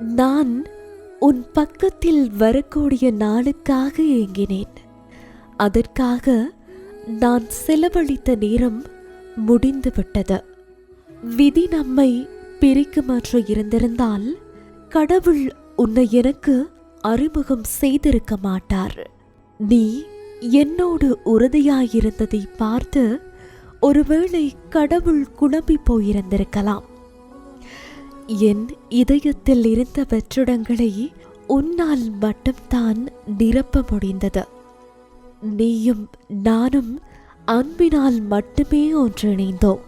நான் உன் பக்கத்தில் வரக்கூடிய நாளுக்காக ஏங்கினேன். அதற்காக நான் செலவழித்த நேரம் முடிந்துவிட்டது விதி நம்மை பிரிக்குமாற்ற இருந்திருந்தால் கடவுள் உன்னை எனக்கு அறிமுகம் செய்திருக்க மாட்டார். நீ என்னோடு உறுதியாயிருந்ததை பார்த்து ஒருவேளை கடவுள் குழம்பி போயிருந்திருக்கலாம். என் இதயத்தில் இருந்த வெற்றிடங்களை உன்னால் மட்டும்தான் நிரப்ப முடிந்தது. நீயும் நானும் அன்பினால் மட்டுமே ஒன்றிணைந்தோம்.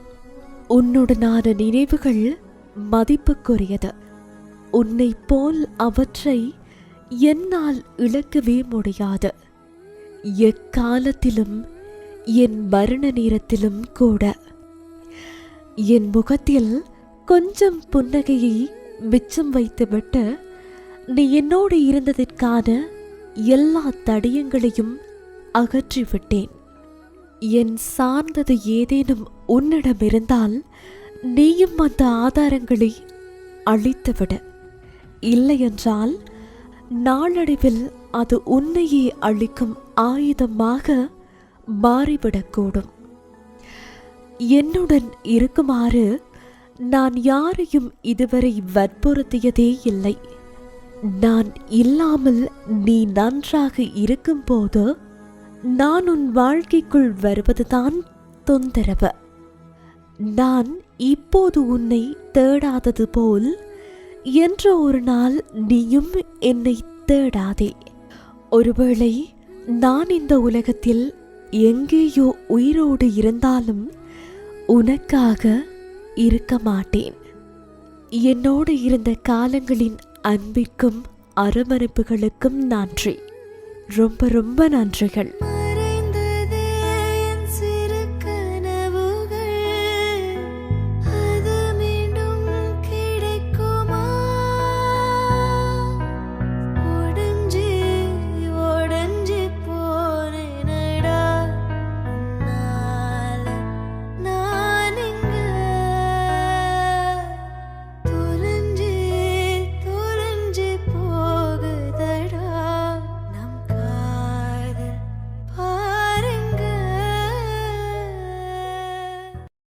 உன்னுடனான நினைவுகள் மதிப்புக்குரியது. உன்னை போல் அவற்றை என்னால் இழக்கவே முடியாது. எக்காலத்திலும் என் மரண நேரத்திலும் கூட. என் முகத்தில் கொஞ்சம் புன்னகையை மிச்சம் வைத்துவிட்டு நீ என்னோடு இருந்ததற்கான எல்லா தடயங்களையும் அகற்றிவிட்டேன். என் சார்ந்தது ஏதேனும் உன்னிடம் இருந்தால் நீயும் அந்த ஆதாரங்களை அழித்துவிட. இல்லையென்றால் நாளடைவில் அது உன்னையே அழிக்கும் ஆயுதமாக மாறிவிடக்கூடும். என்னுடன் இருக்குமாறு நான் யாரையும் இதுவரை வற்புறுத்தியதே இல்லை. நான் இல்லாமல் நீ நன்றாக இருக்கும்போது நான் உன் வாழ்க்கைக்குள் வருவதுதான் தொந்தரவு. நான் இப்போது உன்னை தேடாதது போல் என்ற ஒரு நாள் நீயும் என்னை தேடாதே. ஒருவேளை நான் இந்த உலகத்தில் எங்கேயோ உயிரோடு இருந்தாலும் உனக்காக இருக்க மாட்டேன். என்னோடு இருந்த காலங்களின் அன்பிற்கும் அரவணைப்புகளுக்கும் நன்றி. ரொம்ப ரொம்ப நன்றிகள்.